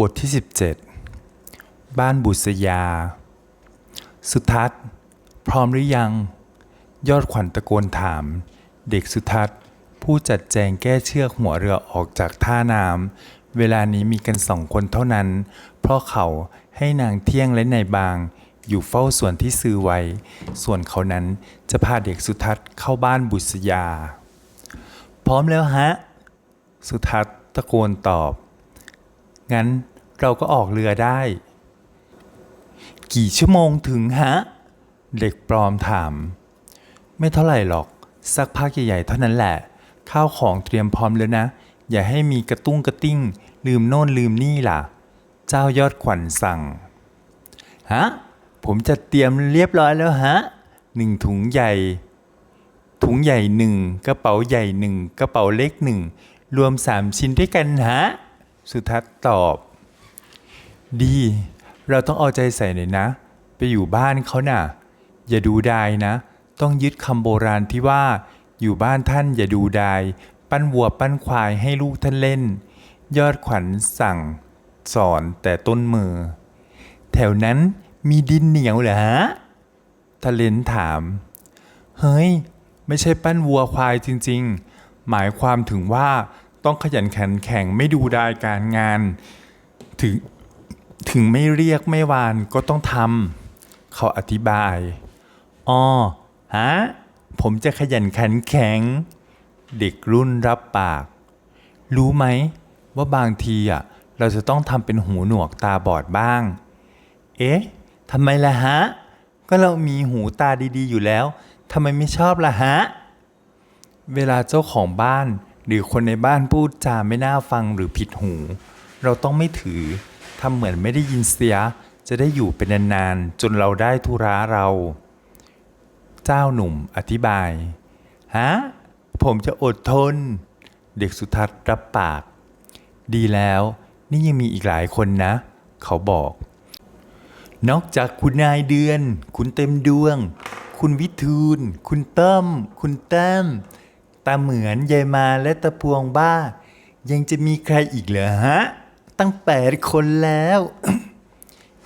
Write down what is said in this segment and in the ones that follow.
บทที่ 17 บ้านบุษยา สุทัศน์ พร้อมหรือยัง ยอดขวัญตะโกนถาม เด็กสุทัศน์ ผู้จัดแจงแก้เชือกหัวเรือออกจากท่าน้ำเวลานี้มีกันสองคนเท่านั้น เพราะเขาให้นางเที่ยงและนายบาง อยู่เฝ้าส่วนที่ซื้อไว้ ส่วนเขานั้นจะพาเด็กสุทัศน์เข้าบ้านบุษยา พร้อมแล้วฮะ สุทัศน์ตะโกนตอบ งั้นเราก็ออกเรือได้ กี่ชั่วโมงถึงฮะ เด็กปลอมถาม ไม่เท่าไหร่หรอก สักพักใหญ่ๆเท่านั้นแหละ ข้าวของเตรียมพร้อมแล้วนะ อย่าให้มีกระตุ้งกระติ้ง ลืมโน่นลืมนี่ล่ะ เจ้ายอดขวัญสั่ง ฮะ ผมจะเตรียมเรียบร้อยแล้วฮะหนึ่งถุงใหญ่ ถุงใหญ่หนึ่งกระเป๋าใหญ่หนึ่งกระเป๋าเล็กหนึ่งรวมสามชิ้นด้วยกันฮะ สุทัศน์ตอบ ดี เราต้องเอาใจใส่หน่อยนะ ไปอยู่บ้านเขาน่ะ อย่าดูดายนะ ต้องยึดคำโบราณที่ว่า อยู่บ้านท่านอย่าดูดาย ปั้นวัวปั้นควายให้ลูกท่านเล่น ยอดขวัญสั่ง สอนแต่ต้นมือ แถวนั้นมีดินเหนียวเหรอฮะทะเลนถาม เฮ้ย ไม่ใช่ปั้นวัวควายจริง ๆ หมายความถึงว่า ต้องขยันขันแข่งไม่ดูดายการงานถึงถึงไม่เรียกไม่วานก็ต้องทำเขาอธิบายอ๋อฮะผมจะขยันขันแข็ง เด็กรุ่นรับปาก รู้ไหมว่าบางทีอะเราจะต้องทำเป็นหูหนวกตาบอดบ้าง เอ๊ะทำไมล่ะฮะ ก็เรามีหูตาดีๆอยู่แล้วทำไมไม่ชอบล่ะฮะ เวลาเจ้าของบ้าน หรือคนในบ้านพูดจาไม่น่าฟังหรือผิดหู เราต้องไม่ถือทำเหมือนไม่ได้ยินเสีย จะได้อยู่เป็นนานๆ จนเราได้ธุระเรา เจ้าหนุ่มอธิบาย ฮะ ผมจะอดทน เด็กสุทัศน์รับปาก ดีแล้ว นี่ยังมีอีกหลายคนนะ เขาบอก นอกจากคุณนายเดือน คุณเต็มดวง คุณวิทูล คุณเต้ม คุณแต้ม ตาเหมือนยายมาและตาพวงบ้า ยังจะมีใครอีกเหรอฮะ ตั้งแปดคนแล้ว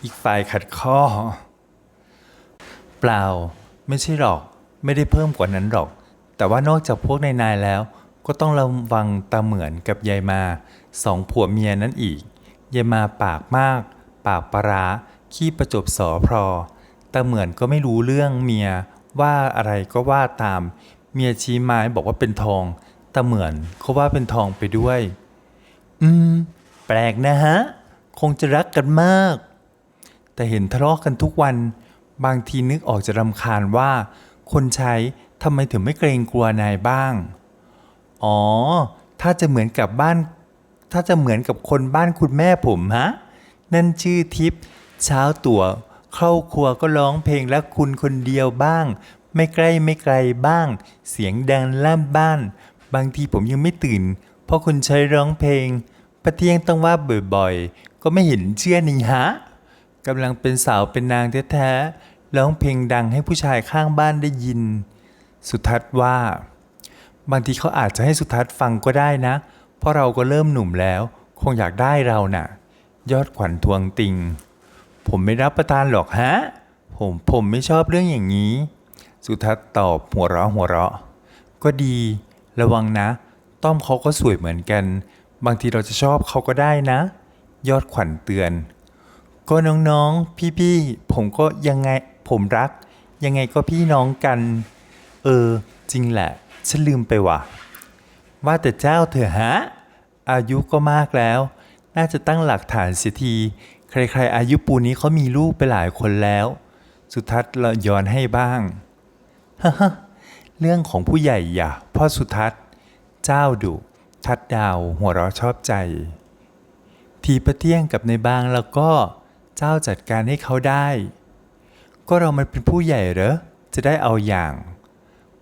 อีกฝ่ายขัดข้อ เปล่า ไม่ใช่หรอก ไม่ได้เพิ่มกว่านั้นหรอก แต่ว่านอกจากพวกนายนายแล้ว ก็ต้องระวังตาเหมือนกับยายมาสองผัวเมียนั้นอีกยายมาปากมาก ปากปลาร้าขี้ประจบสอพรอตาเหมือนก็ไม่รู้เรื่องเมียว่าอะไรก็ว่าตาม เมียชี้ไม้บอกว่าเป็นทอง แตาเหมือนเขาว่าเป็นทองไปด้วย อืม แปลกนะฮะ คงจะรักกันมาก แต่เห็นทะเลาะกันทุกวัน บางทีนึกออกจะรำคาญว่า คนใช้ทำไมถึงไม่เกรงกลัวนายบ้าง อ๋อ ถ้าจะเหมือนกับบ้าน ถ้าจะเหมือนกับคนบ้านคุณแม่ผมฮะ นั่นชื่อทิพย์เช้าตัวเข้าครัวก็ร้องเพลงและคุณคนเดียวบ้าง ไม่ใกล้ไม่ไกลบ้าง เสียงดังล่ำบ้าน บางทีผมยังไม่ตื่น เพราะคนใช้ร้องเพลงประเทียงต้องว่าบ่อยๆ ก็ไม่เห็นเชื่อนี่ฮะกำลังเป็นสาวเป็นนางแท้ๆร้องเพลงดังให้ผู้ชายข้างบ้านได้ยิน สุทัศน์ว่า บางทีเขาอาจจะให้สุทัศน์ฟังก็ได้นะ เพราะเราก็เริ่มหนุ่มแล้ว คงอยากได้เราน่ะ ยอดขวัญทวงติง ผมไม่รับประทานหรอกฮะ ผมผมไม่ชอบเรื่องอย่างนี้ สุทัศน์ตอบหัวเราะหัวเราะ ก็ดี ระวังนะ ต้อมเขาก็สวยเหมือนกัน บางทีเราจะชอบเขาก็ได้นะ ยอดขวัญเตือน ก็น้องๆ พี่ๆ ผมก็ยังไง ผมรัก ยังไงก็พี่น้องกัน เออ จริงแหละ ฉันลืมไปว่ะ ว่าแต่เจ้าเถอะฮะ อายุก็มากแล้ว น่าจะตั้งหลักฐานเสียที ใครๆ อายุปูนี้เขามีลูกไปหลายคนแล้ว สุทัศน์ละย้อนให้บ้าง ฮ่าฮเรื่องของผู้ใหญ่อย่าพ่อสุทัศน์ เจ้าดุ ทัดดาวหัวเราะชอบใจ ทีประเที่ยงกับในบางแล้วก็เจ้าจัดการให้เขาได้ ก็เรามันเป็นผู้ใหญ่เหรอ จะได้เอาอย่าง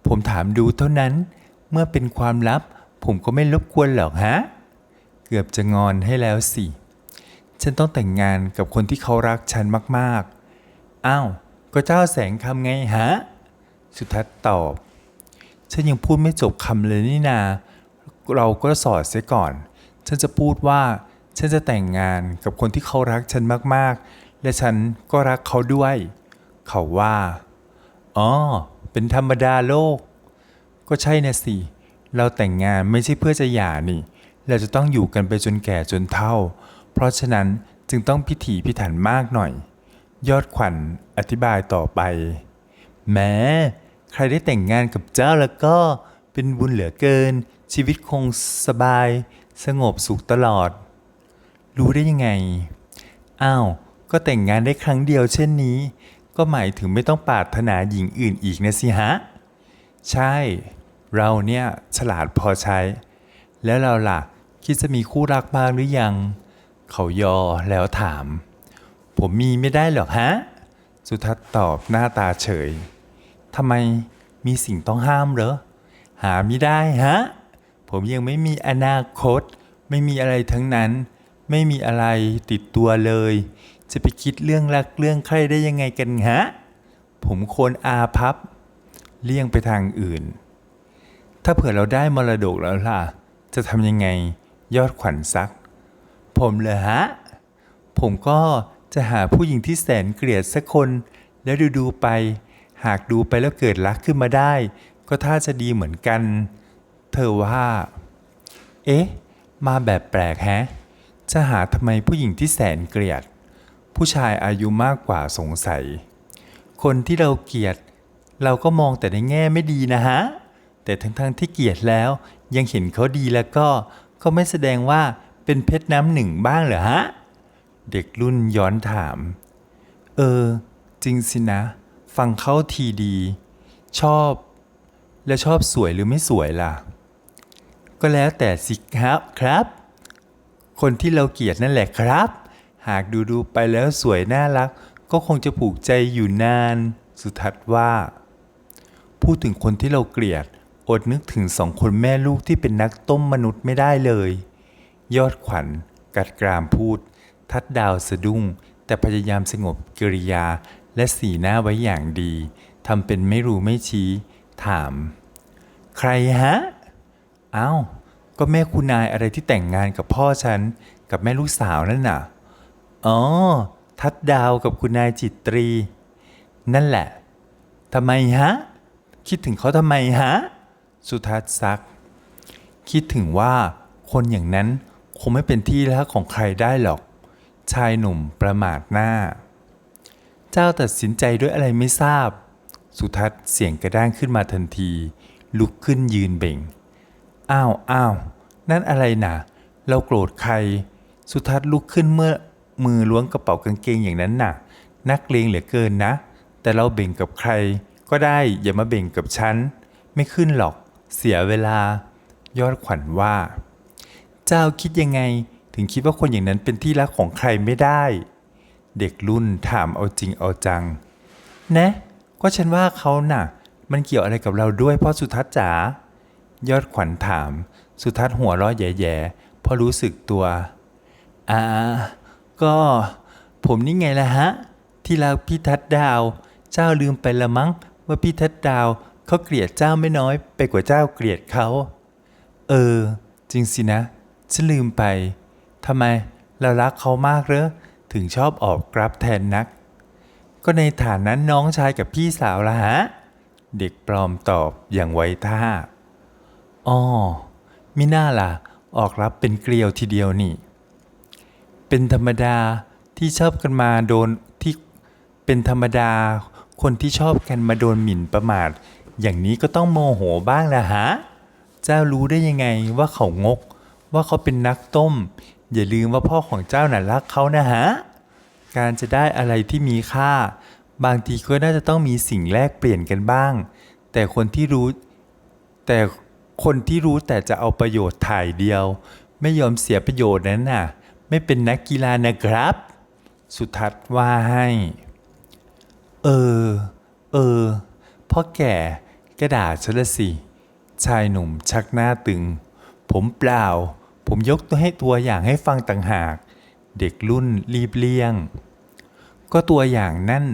ผมถามดูเท่านั้น เมื่อเป็นความลับ ผมก็ไม่รบกวนหรอกฮะ เกือบจะงอนให้แล้วสิ ฉันต้องแต่งงานกับคนที่เขารักฉันมากๆ อ้าว ก็เจ้าแสงคำไงฮะ สุทัศน์ตอบ ฉันยังพูดไม่จบคำเลยนี่นา เราก็สอดเสียก่อน ฉันจะพูดว่า ฉันจะแต่งงานกับคนที่เขารักฉันมากๆ และฉันก็รักเขาด้วย เขาว่า อ๋อ เป็นธรรมดาโลก ก็ใช่นะสิ เราแต่งงานไม่ใช่เพื่อจะหย่านี่ เราจะต้องอยู่กันไปจนแก่จนเฒ่า เพราะฉะนั้นจึงต้องพิถีพิถันมากหน่อย ยอดขวัญอธิบายต่อไป แม้ ใครได้แต่งงานกับเจ้าแล้วก็เป็นบุญเหลือเกิน ชีวิตคงสบาย สงบสุขตลอด รู้ได้ยังไง อ้าว ก็แต่งงานได้ครั้งเดียวเช่นนี้ ก็หมายถึงไม่ต้องปรารถนาหญิงอื่นอีกนะสิฮะ ใช่ เราเนี่ยฉลาดพอใช้ แล้วเราล่ะ คิดจะมีคู่รักบ้างหรือยัง เขายอแล้วถาม ผมมีไม่ได้หรอกฮะ สุทัศน์ตอบหน้าตาเฉย ทำไมมีสิ่งต้องห้ามเหรอ หาไม่ได้ฮะ ผมยังไม่มีอนาคต ไม่มีอะไรทั้งนั้น ไม่มีอะไรติดตัวเลย จะไปคิดเรื่องรักเรื่องใครได้ยังไงกันฮะ ผมควรอาพับ เลี่ยงไปทางอื่น ถ้าเผื่อเราได้มรดกแล้วล่ะ จะทำยังไงยอดขวัญซัก ผมเลยฮะ ผมก็จะหาผู้หญิงที่แสนเกลียดสักคน แล้วดูดูๆไป หากดูไปแล้วเกิดรักขึ้นมาได้ ก็ท่าจะดีเหมือนกัน เธอว่า เอ๊ะ มาแบบแปลกแฮะ จะหาทำไมผู้หญิงที่แสนเกลียด ผู้ชายอายุมากกว่าสงสัย คนที่เราเกลียด เราก็มองแต่ในแง่ไม่ดีนะฮะ แต่ทั้งๆที่เกลียดแล้ว ยังเห็นเขาดีแล้วก็ ก็ไม่แสดงว่าเป็นเพชรน้ำหนึ่งบ้างเหรอฮะ เด็กรุ่นย้อนถาม เออ จริงสินะ ฟังเข้าทีดี ชอบ แล้วชอบสวยหรือไม่สวยล่ะ ก็แล้วแต่สิครับครับ คนที่เราเกลียดนั่นแหละครับ หากดูดูไปแล้วสวยน่ารัก ก็คงจะผูกใจอยู่นาน สุทัศน์ว่า พูดถึงคนที่เราเกลียด อดนึกถึงสองคนแม่ลูกที่เป็นนักต้มมนุษย์ไม่ได้เลย ยอดขวัญกัดกรามพูด ทัดดาวสะดุ้งแต่พยายามสงบกิริยา และสีหน้าไว้อย่างดีทำเป็นไม่รู้ไม่ชี้ ถาม ใครฮะอ้าวก็แม่คุณนายอะไรที่แต่งงานกับพ่อฉัน กับแม่ลูกสาวนั่นน่ะ อ๋อ ทัดดาวกับคุณนายจิตรี นั่นแหละทำไมฮะ คิดถึงเขาทำไมฮะ สุทัศน์ซัก คิดถึงว่าคนอย่างนั้นคงไม่เป็นที่รักของใครได้หรอก ชายหนุ่มประมาทหน้า เจ้าตัดสินใจด้วยอะไรไม่ทราบ สุทัศน์เสียงกระด้างขึ้นมาทันที ลุกขึ้นยืนเบ่ง อ้าวอ้าวนั่นอะไรนะเราโกรธใคร สุทัศน์ลุกขึ้นเมื่อมือล้วงกระเป๋ากางเกงอย่างนั้นน่ะ นักเลงเหลือเกินนะ แต่เราเบ่งกับใคร ก็ได้อย่ามาเบ่งกับฉัน ไม่ขึ้นหรอก เสียเวลา ยอดขวัญว่า เจ้าคิดยังไง ถึงคิดว่าคนอย่างนั้นเป็นที่รักของใครไม่ได้ เด็กรุ่นถามเอาจริงเอาจัง นะ ก็ฉันว่าเขาน่ะ มันเกี่ยวอะไรกับเราด้วยพ่อสุทัศน์จ๋ายอดขวัญถาม สุทัศน์หัวเราะแย่ๆเพอรู้สึกตัวอ่าก็ผมนี่ไงล่ะฮะ ที่รักพี่ทัดดาว เจ้าลืมไปละมั้ง ว่าพี่ทัดดาวเขาเกลียดเจ้าไม่น้อย ไปกว่าเจ้าเกลียดเขาเออ จริงสินะ ฉันลืมไปทำไมเรารักเขามากเหรอ ถึงชอบออกกรับแทนนัก ก็ในฐานนั้นน้องชายกับพี่สาวละฮะ เด็กปลอมตอบอย่างไว้ท่าอ๋อมิน่าล่ะ ออกรับเป็นเกลียวทีเดียวนี่ เป็นธรรมดาที่ชอบกันมาโดนที่เป็นธรรมดา คนที่ชอบกันมาโดนหมิ่นประมาท อย่างนี้ก็ต้องโมโหบ้างละฮะ เจ้ารู้ได้ยังไงว่าเขางก ว่าเขาเป็นนักต้ม อย่าลืมว่าพ่อของเจ้าน่ะรักเขานะฮะ การจะได้อะไรที่มีค่า บางทีก็น่าจะต้องมีสิ่งแลกเปลี่ยนกันบ้าง แต่คนที่รู้ แต่คนที่รู้แต่จะเอาประโยชน์ถ่ายเดียว ไม่ยอมเสียประโยชน์นั้นน่ะ ไม่เป็นนักกีฬานะครับ สุทัศน์ว่าให้ เออ เออพ่อแก่กระดาษฉันละสิชายหนุ่มชักหน้าตึง ผมเปล่า ผมยกตัวให้ตัวอย่างให้ฟังต่างหาก เด็กรุ่นรีบเลี่ยง ก็ตัวอย่างนั่น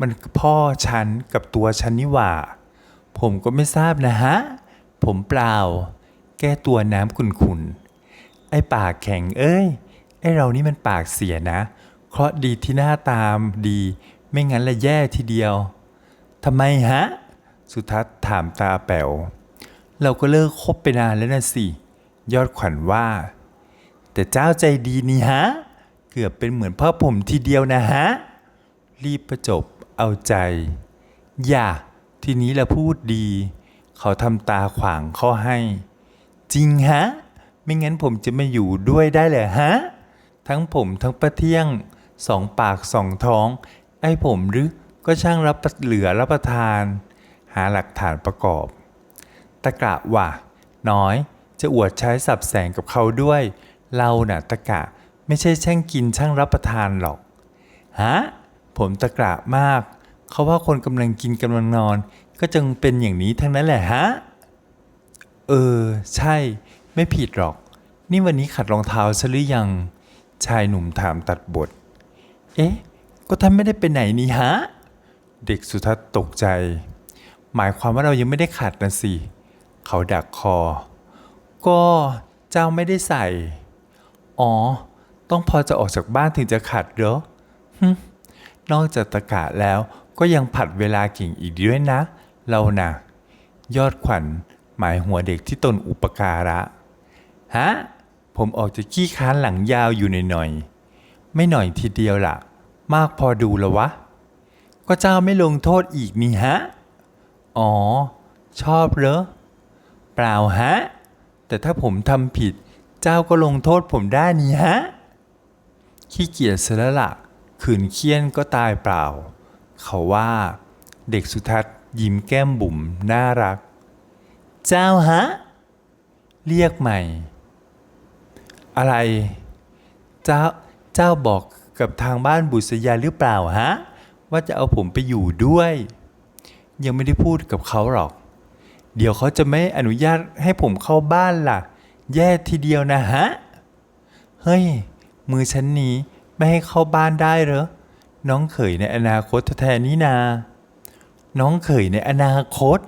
มันพ่อฉันกับตัวฉันนี่หว่า ผมก็ไม่ทราบนะฮะ ผมเปล่า แก้ตัวน้ำขุนๆไอ้ปากแข็งเอ้ย ไอเรานี่มันปากเสียนะ เคราะดีที่หน้าตามดี ไม่งั้นละแย่ทีเดียวทำไมฮะ สุทัศน์ถามตาแป๋ว เราก็เลิกคบไปนานแล้วนะสิ ยอดขวัญว่า แต่เจ้าใจดีนี่ฮะ เกือบเป็นเหมือนพ่อผมทีเดียวนะฮะ รีบประจบเอาใจ อย่า ทีนี้ละพูดดี เขาทำตาขวางข้าให้ จริงฮะ ไม่งั้นผมจะมาอยู่ด้วยได้เหรอฮะ ทั้งผมทั้งประเที่ยง สองปากสองท้อง ไอ้ผมหรือก็ช่างรับเหลือรับประทาน หาหลักฐานประกอบ ตะกะว่า น้อย จะอวดใช้สับแสงกับเขาด้วย เราน่ะตะกะไม่ใช่ช่างกินช่างรับประทานหรอกฮะผมตะกะมาก เขาว่าคนกำลังกินกำลังนอน ก็จึงเป็นอย่างนี้ทั้งนั้นแหละฮะ เออ ใช่ ไม่ผิดหรอก นี่วันนี้ขัดรองเท้าซะหรือยัง ชายหนุ่มถามตัดบท เอ๊ะ ก็ท่านไม่ได้ไปไหนนี่ฮะ เด็กสุทัศน์ตกใจ หมายความว่าเรายังไม่ได้ขัดนะสิ เขาดักคอ ก็เจ้าไม่ได้ใส่ อ๋อ ต้องพอจะออกจากบ้านถึงจะขัดเหรอนอกจากตะกะแล้วก็ยังผัดเวลาเก่งอีกด้วยนะ เรานะ่ะ ยอดขวัญหมายหัวเด็กที่ตนอุปการะ ฮะ ผมออกจะขี้ค้านหลังยาวอยู่หน่อยๆ ไม่หน่อยทีเดียวล่ะ มากพอดูแล้ววะ ก็เจ้าไม่ลงโทษอีกนี่ฮะ อ๋อ ชอบเหรอ เปล่าฮะ แต่ถ้าผมทำผิด เจ้าก็ลงโทษผมได้นี่ฮะ ขี้เกียจเสียแล้วล่ะขืนเคี้ยนก็ตายเปล่า เขาว่าเด็กสุทัศน์ยิ้มแก้มบุ๋มน่ารัก เจ้าฮะ เรียกใหม่ อะไร เจ้าเจ้าบอกกับทางบ้านบุษยาหรือเปล่าฮะ ว่าจะเอาผมไปอยู่ด้วย ยังไม่ได้พูดกับเขาหรอก เดี๋ยวเขาจะไม่อนุญาตให้ผมเข้าบ้านล่ะ แย่ทีเดียวนะฮะ เฮ้ย มือฉันนี้ไม่ให้เข้าบ้านได้เหรอ น้องเขยในอนาคตแท้ๆนี้นา น้องเขยในอนาคต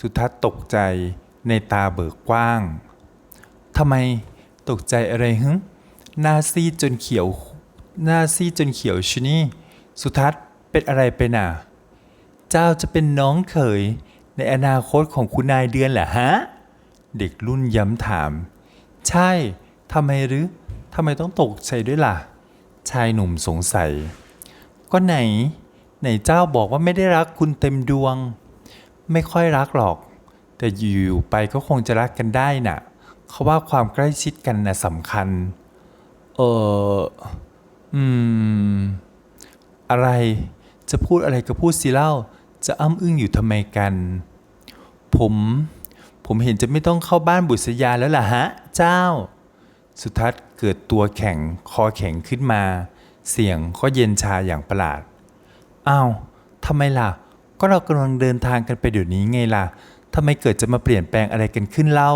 สุทัศน์ตกใจในตาเบิกกว้าง ทำไมตกใจอะไรฮึหน้าซีจนเขียว หน้าซีจนเขียวชะนี่ สุทัศน์เป็นอะไรไปน่ะ เจ้าจะเป็นน้องเขย ในอนาคตของคุณนายเดือนเหรอฮะ เด็กรุ่นย้ำถาม ใช่ทำไมหรือทำไมต้องตกใจด้วยล่ะ ชายหนุ่มสงสัย ก็ไหน ไหนเจ้าบอกว่าไม่ได้รักคุณเต็มดวง ไม่ค่อยรักหรอก แต่อยู่ๆไปก็คงจะรักกันได้น่ะ เขาว่าความใกล้ชิดกันน่ะสำคัญ เอออืม อะไรจะพูดอะไรก็พูดสิเล่า จะอ้ำอึ้งอยู่ทำไมกัน ผม ผมเห็นจะไม่ต้องเข้าบ้านบุษยาแล้วล่ะฮะ เจ้า สุทัศน์เกิดตัวแข็งคอแข็งขึ้นมา เสียงก็เย็นชาอย่างประหลาดอ้าวทำไมล่ะ ก็เรากำลังเดินทางกันไปเดี๋ยวนี้ไงล่ะทำไมเกิดจะมาเปลี่ยนแปลงอะไรกันขึ้นเล่า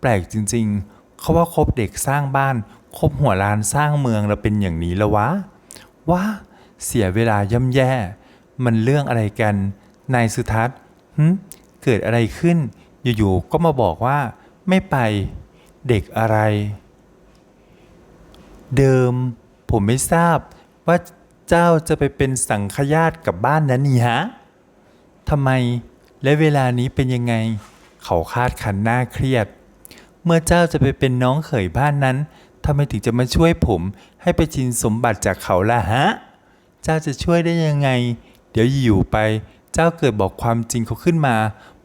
แปลกจริง ๆ เขาว่าคบเด็กสร้างบ้าน คบหัวล้านสร้างเมืองเราเป็นอย่างนี้แล้ววะว้าเสียเวลาย่ำแย่ มันเรื่องอะไรกัน นายสุทัศน์หึเกิดอะไรขึ้น อยู่ๆก็มาบอกว่า ไม่ไป เด็กอะไร เดิม ผมไม่ทราบว่าเจ้าจะไปเป็นสังขยาตกับบ้านนั้นนี่ฮะทำไมและเวลานี้เป็นยังไง เขาคาดคันหน้าเครียด เมื่อเจ้าจะไปเป็นน้องเขยบ้านนั้นทำไมถึงจะมาช่วยผม ให้ไปชินสมบัติจากเขาล่ะฮะ เจ้าจะช่วยได้ยังไง เดี๋ยวอยู่ไป เจ้าเกิดบอกความจริงเขาขึ้นมา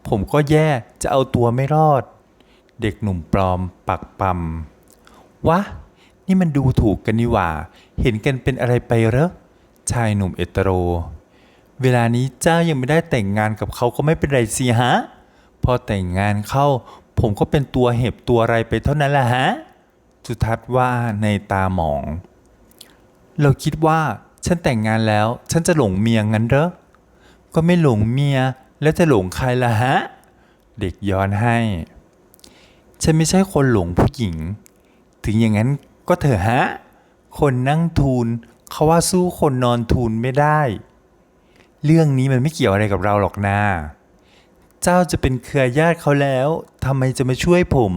ผมก็แย่จะเอาตัวไม่รอด เด็กหนุ่มปลอมปักปั๊มวะ นี่มันดูถูกกันนี่หว่า เห็นกันเป็นอะไรไปเหรอชายหนุ่มเอตโร เวลานี้เจ้ายังไม่ได้แต่งงานกับเขาก็ไม่เป็นไรสิฮะ พอแต่งงานเข้า ผมก็เป็นตัวเห็บตัวอะไรไปเท่านั้นแหละฮะสุทัศว่าในตาหมอง เราคิดว่า ฉันแต่งงานแล้ว ฉันจะหลงเมียงั้นเหรอ ก็ไม่หลงเมียแล้วจะหลงใครล่ะฮะ เด็กย้อนให้ ฉันไม่ใช่คนหลงผู้หญิง ถึงอย่างนั้นก็เถอะฮะ คนนั่งทูลเขาว่าสู้คนนอนทูลไม่ได้ เรื่องนี้มันไม่เกี่ยวอะไรกับเราหรอกนา เจ้าจะเป็นเครือญาติเขาแล้วทำไมจะมาช่วยผม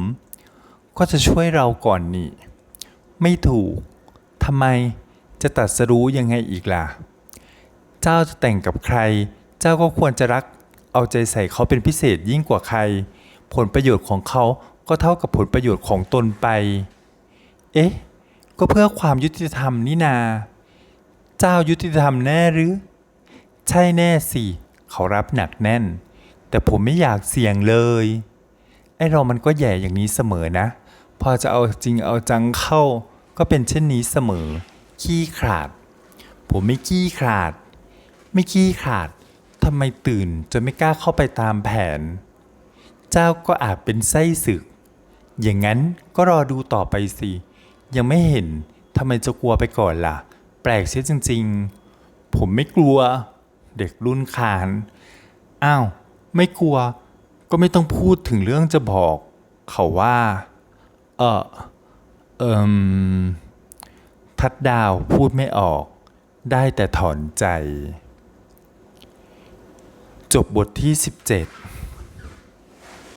ก็จะช่วยเราก่อนนี่ ไม่ถูกทำไม จะตัดสรู้ยังไงอีกล่ะ เจ้าจะแต่งกับใคร เจ้าก็ควรจะรัก เอาใจใส่เขาเป็นพิเศษยิ่งกว่าใคร ผลประโยชน์ของเขาก็เท่ากับผลประโยชน์ของตนไป เอ๊ะ ก็เพื่อความยุติธรรมนี่นา เจ้ายุติธรรมแน่หรือ ใช่แน่สิ เขารับหนักแน่น แต่ผมไม่อยากเสี่ยงเลย ไอเรามันก็แย่อย่างนี้เสมอนะ พอจะเอาจริงเอาจังเข้า ก็เป็นเช่นนี้เสมอ ขี้ขลาด ผมไม่ขี้ขลาด ไม่ขี้ขลาดทำไมตื่นจนไม่กล้าเข้าไปตามแผน เจ้าก็อาจเป็นไส้ศึก อย่างนั้นก็รอดูต่อไปสิ ยังไม่เห็นทำไมจะกลัวไปก่อนล่ะ แปลกเสียจริง ๆ ผมไม่กลัว เด็กรุ่นขาน อ้าว ไม่กลัว ก็ไม่ต้องพูดถึงเรื่องจะบอก เขาว่า เออเอิม ทัดดาวพูดไม่ออก ได้แต่ถอนใจ จบบทที่ 17